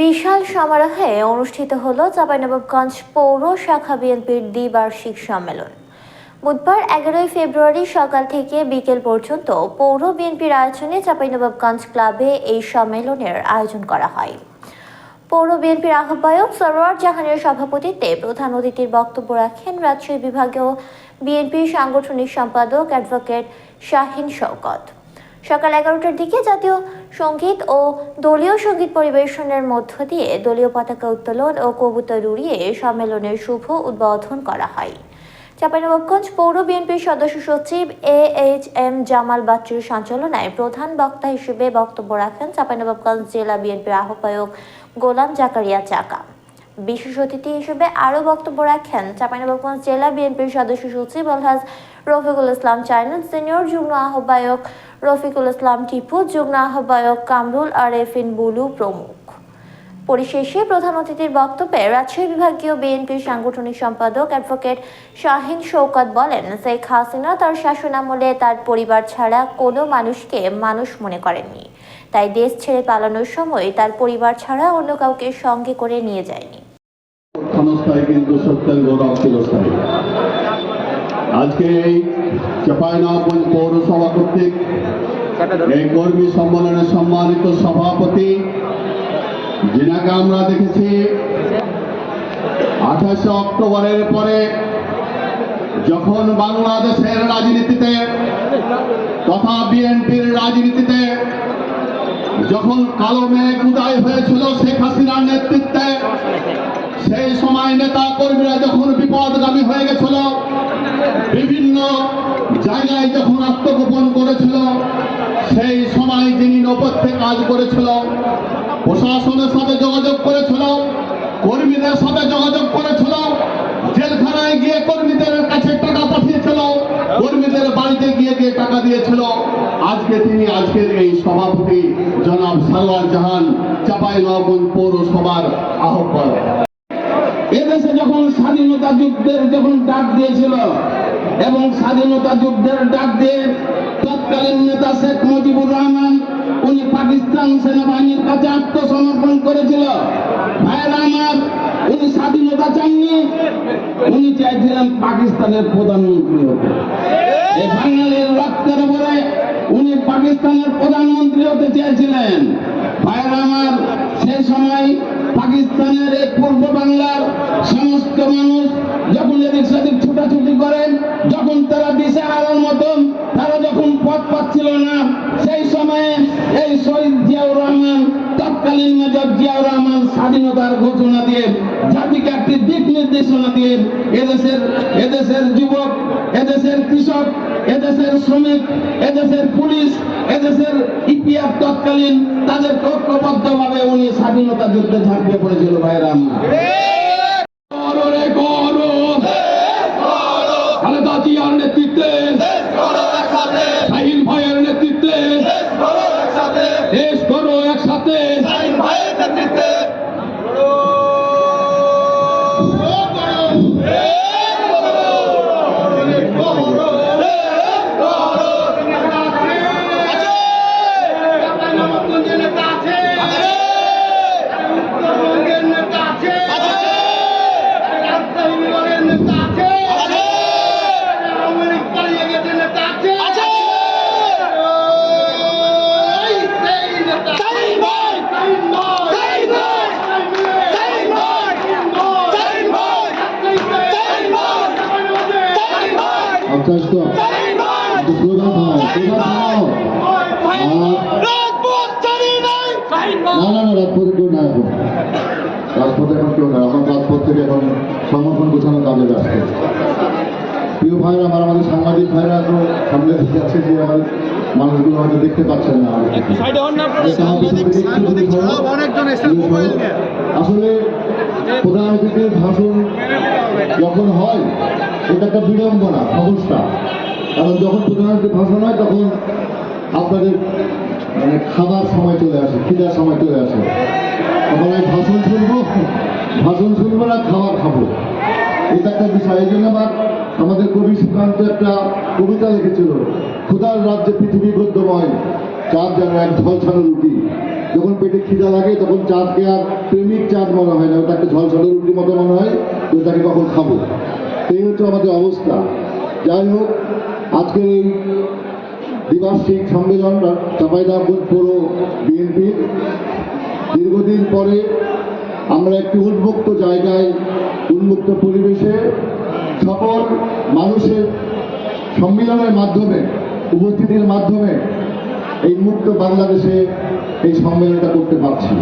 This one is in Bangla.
বিশাল সমারোহে অনুষ্ঠিত হল চাঁপাইনবাবগঞ্জ পৌর শাখা বিএনপির দ্বিবার্ষিক সম্মেলন। বুধবার এগারোই ফেব্রুয়ারি সকাল থেকে বিকেল পর্যন্ত পৌর বিএনপির আয়োজনে চাঁপাইনবাবগঞ্জ ক্লাবে এই সম্মেলনের আয়োজন করা হয়। পৌর বিএনপির আহ্বায়ক সরোয়ার জাহানের সভাপতিত্বে প্রধান অতিথির বক্তব্য রাখেন রাজশাহী বিভাগীয় বিএনপির সাংগঠনিক সম্পাদক অ্যাডভোকেট শাহিন শওকত। সকাল এগারোটার দিকে জাতীয় সংগীত ও দলীয় সংগীত পরিবেশনের মধ্য দিয়ে দলীয় পতাকা উত্তোলন ও কবুতর উড়িয়ে সম্মেলনের শুভ উদ্বোধন করা হয়। চাঁপাইনবাবগঞ্জ পৌর বিএনপির সদস্য সচিব এ এইচ এম জামাল বাচ্চুর সঞ্চালনায় প্রধান বক্তা হিসেবে বক্তব্য রাখেন চাঁপাইনবাবগঞ্জ জেলা বিএনপির আহ্বায়ক গোলাম জাকারিয়া চাকা। বিশেষ অতিথি হিসেবে আরও বক্তব্য রাখেন চাঁপাইনবাবগঞ্জ জেলা বিএনপির সদস্য সচিব আলহাজ রফিকুল ইসলাম চাইনাল সিনিয়র যুগ্ম আহ্বায়ক রফিকুল ইসলাম টিপু, যুগ্ম আহ্বায়ক কামরুল আরেফিন বুলু প্রমুখ। পরিশেষে প্রধান অতিথির বক্তব্যে রাজশাহী বিভাগীয় বিএনপির সাংগঠনিক সম্পাদক অ্যাডভোকেট শাহিন শৌকত বলেন, শেখ হাসিনা তার শাসনামলে তার পরিবার ছাড়া কোনো মানুষকে মানুষ মনে করেননি। তাই দেশ ছেড়ে পালানোর সময় তার পরিবার ছাড়া অন্য কাউকে সঙ্গে করে নিয়ে যায়নি। আজকে এই চাপাইনগঞ্জ পৌরসভা কর্তৃক এই কর্মী সম্মেলনের সম্মানিত সভাপতি, যিনাকে আমরা দেখেছি, আঠাশে অক্টোবরের পরে যখন বাংলাদেশের রাজনীতিতে তথা বিএনপির রাজনীতিতে যখন কালো মেঘ উদয় হয়েছিল শেখ হাসিনার নেতৃত্বে সেই সময় নেতা কর্মীরা যখন বিপদগামী হয়ে গেছিল, বিভিন্ন জায়গায় যখন আত্মগোপন করেছিল, সেই সময় যিনি নপথ্যে কাজ করেছিল, প্রশাসনের সাথে যোগাযোগ করেছিল, কর্মীদের সাথে যোগাযোগ করেছিল, জেলখানায় গিয়ে কর্মীদের কাছে টাকা পাঠিয়েছিল, কর্মীদের বাড়িতে গিয়ে গিয়ে টাকা দিয়েছিল। আজকে তিনি, আজকের এই সভাপতি জনাব সারোয়ার জাহান চাপাই পৌরসভার আহ্বায়ক। স্বাধীনতা যুদ্ধের যখন ডাক দিয়েছিল এবং স্বাধীনতা যুদ্ধের ডাক দিয়ে তৎকালীন নেতা শেখ মুজিবুর রহমান, উনি পাকিস্তান সেনাবাহিনীর কাছে আত্মসমর্পণ করেছিল। উনি স্বাধীনতা চাননি, উনি চাইছিলেন পাকিস্তানের প্রধানমন্ত্রী হতে। বাঙালির রক্তের উপরে উনি পাকিস্তানের প্রধানমন্ত্রী হতে চেয়েছিলেন। আমার, সেই সময় পাকিস্তানের এই পূর্ব বাংলার এদিক সেদিক ছুটাছুটি করেন, যখন তারা দিশে হারার মতন, তারা যখন পথ পাচ্ছিল না, সেই সময়ে এই শহীদ জিয়াউর রহমান, তৎকালীন মেজর জিয়াউর রহমান স্বাধীনতার ঘোষণা দিয়ে, জাতিকে একটি দিক নির্দেশনা দিয়ে এদেশের এদেশের যুবক, এদেশের কৃষক, এদেশের শ্রমিক, এদেশের পুলিশ, এদেশের ইপিএফ তৎকালীন, তাদের ঐক্যবদ্ধভাবে উনি স্বাধীনতা যুদ্ধে ঝাঁপিয়ে পড়েছিল ভাইরা শাহিন আচ্ছা তো প্রধান থামাও প্রধান না না রাজপথে কেউ না এখন রাজপথে এখন কেউ প্রিয় ভাইরা আমার আমাদের সাংবাদিক ভাইরা সামনে মানুষগুলো দেখতে পাচ্ছেন না আসলে প্রধান অতিথির ভাষণ যখন হয় এটা একটা বিড়ম্বনা সমস্যা কারণ যখন প্রধান অতিথির ভাষণ হয়, তখন আপনাদের মানে খাবার সময় চলে আসে, খিদার সময় চলে আসে। তখন আমি ভাষণ শুনব ভাষণ শুনব না, খাবার খাব। এটা একটা বিষয়, এই জন্য আমার আমাদের কবি সুকান্ত একটা কবিতা লিখেছিল ক্ষুদার রাজ্যে পৃথিবী গদ্যময়, চাঁদ যেন এক ঝলছানো রুটি। যখন পেটে খিদা লাগে, তখন চাঁদকে আর প্রেমিক চাঁদ মনে হয় না, ওটা একটা ঝলঝলে রুটির মতো মনে হয়। তো তাকে কখন খাব? এই হচ্ছে আমাদের অবস্থা। যাই হোক, আজকের এই দ্বিবার্ষিক সম্মেলন চাপাইদাবুদ পৌর বিএনপির দীর্ঘদিন পরে আমরা একটি উন্মুক্ত জায়গায়, উন্মুক্ত পরিবেশে সকল মানুষের সম্মেলনের মাধ্যমে, উপস্থিতির মাধ্যমে এই মুক্ত বাংলাদেশে এই সম্মেলনটা করতে পারছি।